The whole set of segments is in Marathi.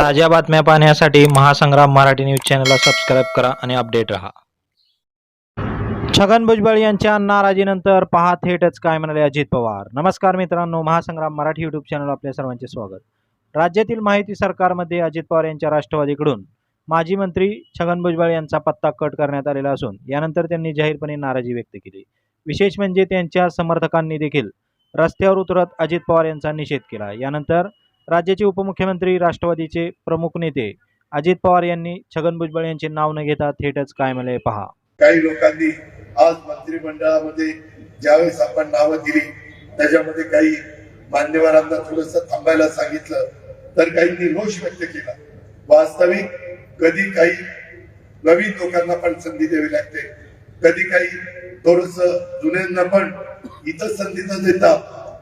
ताज्या बातम्या पाहण्यासाठी महासंग्राम मराठी न्यूज चॅनलला सबस्क्राईब करा आणि अपडेट रहा. छगन भुजबळ यांच्या नाराजीनंतर पहा थेटच काय म्हणाले अजित पवार? नमस्कार मित्रांनो महासंग्राम मराठी युट्यूब चॅनल आपल्या सर्वांचे स्वागत. राज्यातील माहिती सरकारमध्ये अजित पवार यांच्या राष्ट्रवादीकडून माजी मंत्री छगन भुजबळ यांचा पत्ता कट करण्यात आलेला असून यानंतर त्यांनी जाहीरपणे नाराजी व्यक्त केली. विशेष म्हणजे त्यांच्या समर्थकांनी देखील रस्त्यावर उतरत अजित पवार यांचा निषेध केला. यानंतर राज्याचे उपमुख्यमंत्री राष्ट्रवादीचे प्रमुख नेते अजित पवार यांनी छगन भुजबळ यांचे नाव न घेता थेटच काय म्हणाले पहा. काही लोकांनी आज मंत्रिमंडळामध्ये ज्यावेळेस आपण नावं दिली त्याच्यामध्ये काही मान्यवरांना थोडस थांबायला सांगितलं तर काहींनी रोष व्यक्त केला. वास्तविक कधी काही नवीन लोकांना पण संधी द्यावी लागते. कधी काही थोडस जुन्यांना पण इतर संधी न देता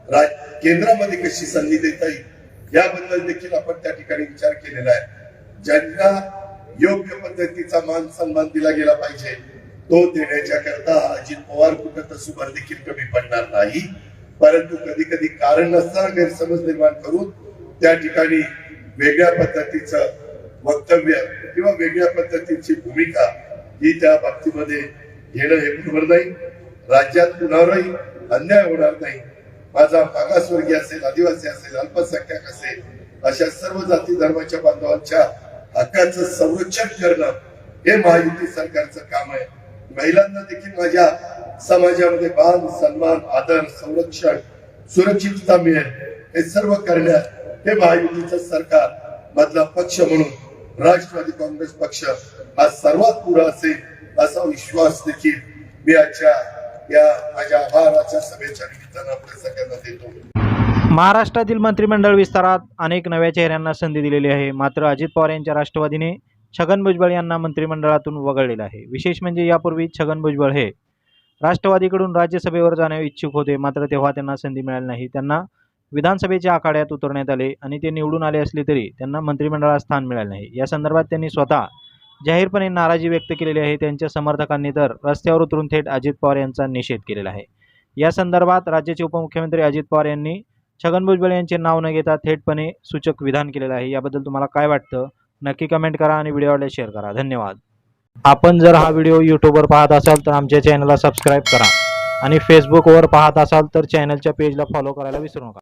राज- केंद्रामध्ये कशी संधी देता येईल? याबद्दल देखील आपण त्या ठिकाणी विचार केलेला आहे. ज्यांना योग्य पद्धतीचा मान सन्मान दिला गेला पाहिजे तो देण्याच्या करता अजित पवार कुठं तर सुभार देखील कमी पडणार नाही. परंतु कधी कधी कारण नसताना गैरसमज निर्माण करून त्या ठिकाणी वेगळ्या पद्धतीचं वक्तव्य किंवा वेगळ्या पद्धतीची भूमिका ही त्या बाबतीमध्ये घेणं हे बरोबर नाही. राज्यात कुणावरही अन्याय होणार नाही. माझा मागासवर्गीय असेल आदिवासी असेल अल्पसंख्याक असेल अशा सर्व जाती धर्माच्या बांधवांच्या हक्काचं संरक्षण करणं हे महायुती सरकारचं काम आहे. महिलांना देखील माझ्या समाजामध्ये मान सन्मान आदर संरक्षण सुरक्षितता मिळेल हे सर्व करण्यात हे महायुतीचं सरकार मधला पक्ष म्हणून राष्ट्रवादी काँग्रेस पक्ष हा सर्वात पुढे असेल असा विश्वास देखील मी आजच्या या माझ्या आभाराच्या सभेच्या निमित्तानं आपल्या सगळ्यांना देतो. महाराष्ट्रातील मंत्रिमंडळ विस्तारात अनेक नव्या चेहऱ्यांना संधी दिलेली आहे. मात्र अजित पवार यांच्या राष्ट्रवादीने छगन भुजबळ यांना मंत्रिमंडळातून वगळलेलं आहे. विशेष म्हणजे यापूर्वी छगन भुजबळ हे राष्ट्रवादीकडून राज्यसभेवर जाण्यास इच्छुक होते. मात्र तेव्हा त्यांना संधी मिळाली नाही. त्यांना विधानसभेच्या आखाड्यात उतरण्यात आले आणि ते निवडून आले असले तरी त्यांना मंत्रिमंडळात स्थान मिळाले नाही. या संदर्भात त्यांनी स्वतः जाहीरपणे नाराजी व्यक्त केलेली आहे. त्यांच्या समर्थकांनी तर रस्त्यावर उतरून थेट अजित पवार यांचा निषेध केलेला आहे. या संदर्भात राज्याचे उपमुख्यमंत्री अजित पवार यांनी छगन भुजबळ यांचे नाव न घेता थेटपणे सूचक विधान केलेलं आहे. याबद्दल तुम्हाला काय वाटतं? नक्की कमेंट करा आणि व्हिडिओ आवडल्यास शेअर करा. धन्यवाद. आपण जर हा व्हिडिओ यूट्यूबवर पाहत असाल तर आमच्या चॅनलला सबस्क्राईब करा. आणि फेसबुकवर पाहत असाल तर चॅनलच्या पेजला फॉलो करायला विसरू नका.